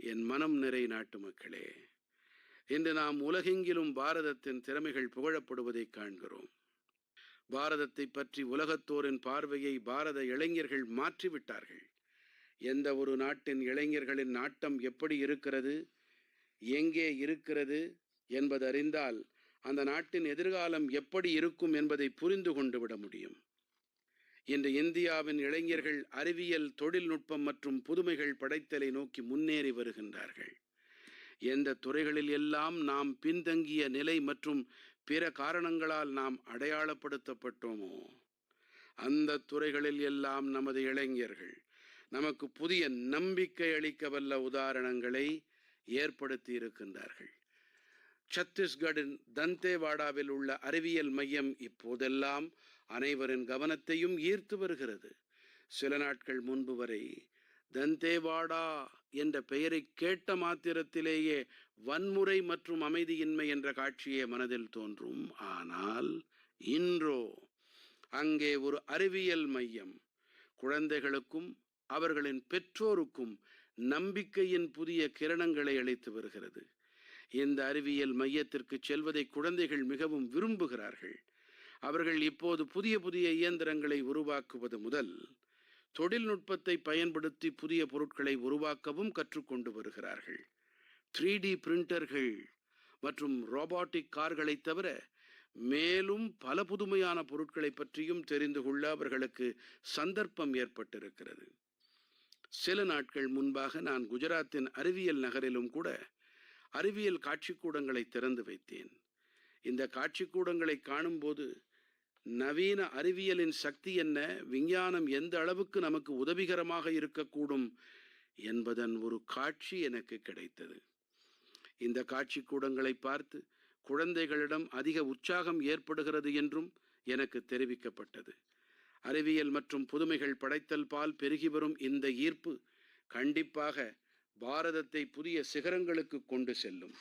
என் மனம் நிறை நாட்டு மக்களே இன்று நாம் உலகெங்கிலும் பாரதத்தின் திறமைகள் புகழப்படுவதைக் காண்கிறோம். பாரதத்தை பற்றி உலகத்தோரின் பார்வையை பாரத இளைஞர்கள் மாற்றிவிட்டார்கள். எந்த ஒரு நாட்டின் இளைஞர்களின் நாட்டம் எப்படி இருக்கிறது எங்கே இருக்கிறது என்பது அறிந்தால் அந்த நாட்டின் எதிர்காலம் எப்படி இருக்கும் என்பதை புரிந்து கொண்டு விட முடியும். இன்று இந்தியாவின் இளைஞர்கள் அறிவியல் தொழில்நுட்பம் மற்றும் புதுமைகள் படைத்தலை நோக்கி முன்னேறி வருகின்றார்கள். எந்த துறைகளில் எல்லாம் நாம் பின்தங்கிய நிலை மற்றும் பிற காரணங்களால் நாம் அடையாளப்படுத்தப்பட்டோமோ அந்த துறைகளில் எல்லாம் நமது இளைஞர்கள் நமக்கு புதிய நம்பிக்கை அளிக்க வல்ல உதாரணங்களை ஏற்படுத்தி இருக்கின்றார்கள். சத்தீஸ்கடின் தந்தேவாடாவில் உள்ள அறிவியல் மையம் இப்போதெல்லாம் அனைவரின் கவனத்தையும் ஈர்த்து வருகிறது. சில நாட்கள் முன்பு வரை தந்தேவாடா என்ற பெயரை கேட்ட மாத்திரத்திலேயே வன்முறை மற்றும் அமைதியின்மை என்ற காட்சியே மனதில் தோன்றும். ஆனால் இன்றோ அங்கே ஒரு அறிவியல் மையம். குழந்தைகளுக்கும் அவர்களின் பெற்றோருக்கும் நம்பிக்கையின் புதிய கிரணங்களை அளித்து வருகிறது. இந்த அறிவியல் மையத்திற்கு செல்வதை குழந்தைகள் மிகவும் விரும்புகிறார்கள். அவர்கள் இப்போது புதிய புதிய இயந்திரங்களை உருவாக்குவது முதல் தொழில்நுட்பத்தை பயன்படுத்தி புதிய பொருட்களை உருவாக்கவும் கற்றுக்கொண்டு வருகிறார்கள். த்ரீ டி பிரிண்டர்கள் மற்றும் ரோபாட்டிக் கார்களைத் தவிர மேலும் பல புதுமையான பொருட்களை பற்றியும் தெரிந்து கொள்ள அவர்களுக்கு சந்தர்ப்பம் ஏற்பட்டிருக்கிறது. சில நாட்கள் முன்பாக நான் குஜராத்தின் அறிவியல் நகரிலும் கூட அறிவியல் காட்சிக்கூடங்களை திறந்து வைத்தேன். இந்த காட்சிக்கூடங்களை காணும்போது நவீன அறிவியலின் சக்தி என்ன? விஞ்ஞானம் எந்த அளவுக்கு நமக்கு உதவிகரமாக இருக்கக்கூடும் என்பதன் ஒரு காட்சி எனக்கு கிடைத்தது. இந்த காட்சிக்கூடங்களை பார்த்து குழந்தைகளிடம் அதிக உற்சாகம் ஏற்படுகிறது என்றும் எனக்கு தெரிவிக்கப்பட்டது. அறிவியல் மற்றும் புதுமைகள் படைத்தல் பால் பெருகி வரும் இந்த ஈர்ப்பு கண்டிப்பாக பாரதத்தை புதிய சிகரங்களுக்கு கொண்டு செல்லும்.